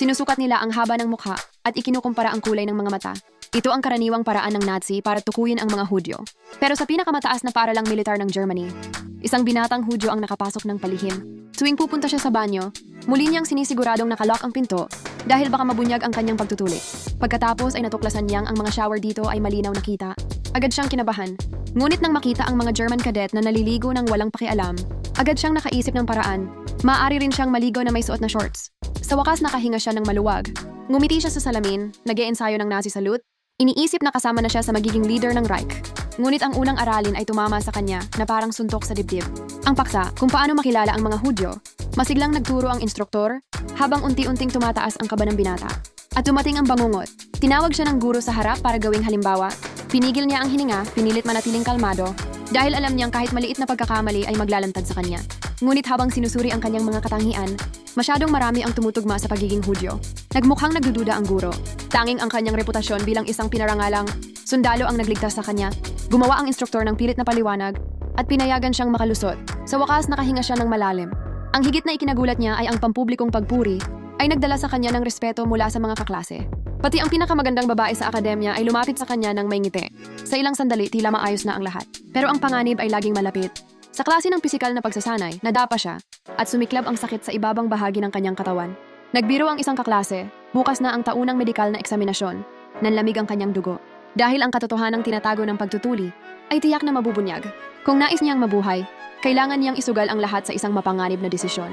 Sinusukat nila ang haba ng mukha at ikinukumpara ang kulay ng mga mata. Ito ang karaniwang paraan ng Nazi para tukuyin ang mga Hudyo. Pero sa pinakamataas na paralang militar ng Germany, isang binatang Hudyo ang nakapasok ng palihim. Tuwing pupunta siya sa banyo, muli niyang sinisiguradong nakalock ang pinto dahil baka mabunyag ang kanyang pagtutuli. Pagkatapos ay natuklasan niyang ang mga shower dito ay malinaw na kita. Agad siyang kinabahan. Ngunit nang makita ang mga German cadet na naliligo ng walang pakialam, agad siyang nakaisip ng paraan. Maaari rin siyang maligo na may suot na shorts. Sa wakas nakahinga siya ng maluwag. Ngumiti siya sa salamin, nag ensayo ng Nazi salute, iniisip na kasama na siya sa magiging leader ng Reich. Ngunit ang unang aralin ay tumama sa kanya na parang suntok sa dibdib. Ang paksa kung paano makilala ang mga Hudyo, masiglang nagturo ang instruktor habang unti-unting tumataas ang kaba ng binata. At dumating ang bangungot. Tinawag siya ng guro sa harap para gawing halimbawa. Pinigil niya ang hininga, pinilit manatiling kalmado, dahil alam niyang kahit maliit na pagkakamali ay maglalantad sa kanya. Ngunit habang sinusuri ang kanyang mga katangian, masyadong marami ang tumutugma sa pagiging Hudyo. Nagmukhang nagdududa ang guro. Tanging ang kanyang reputasyon bilang isang pinarangalang sundalo ang nagligtas sa kanya. Gumawa ang instruktor ng pilit na paliwanag at pinayagan siyang makalusot. Sa wakas nakahinga siya ng malalim. Ang higit na ikinagulat niya ay ang pampublikong pagpuri ay nagdala sa kanya ng respeto mula sa mga kaklase. Pati ang pinakamagandang babae sa akademya ay lumapit sa kanya ng may ngiti. Sa ilang sandali, tila maayos na ang lahat. Pero ang panganib ay laging malapit. Sa klase ng pisikal na pagsasanay, nadapa siya at sumiklab ang sakit sa ibabang bahagi ng kanyang katawan. Nagbiro ang isang kaklase, bukas na ang taunang medikal na eksaminasyon. Nanlamig ang kanyang dugo. Dahil ang katotohanang tinatago ng pagtutuli ay tiyak na mabubunyag. Kung nais niyang mabuhay, kailangan niyang isugal ang lahat sa isang mapanganib na desisyon.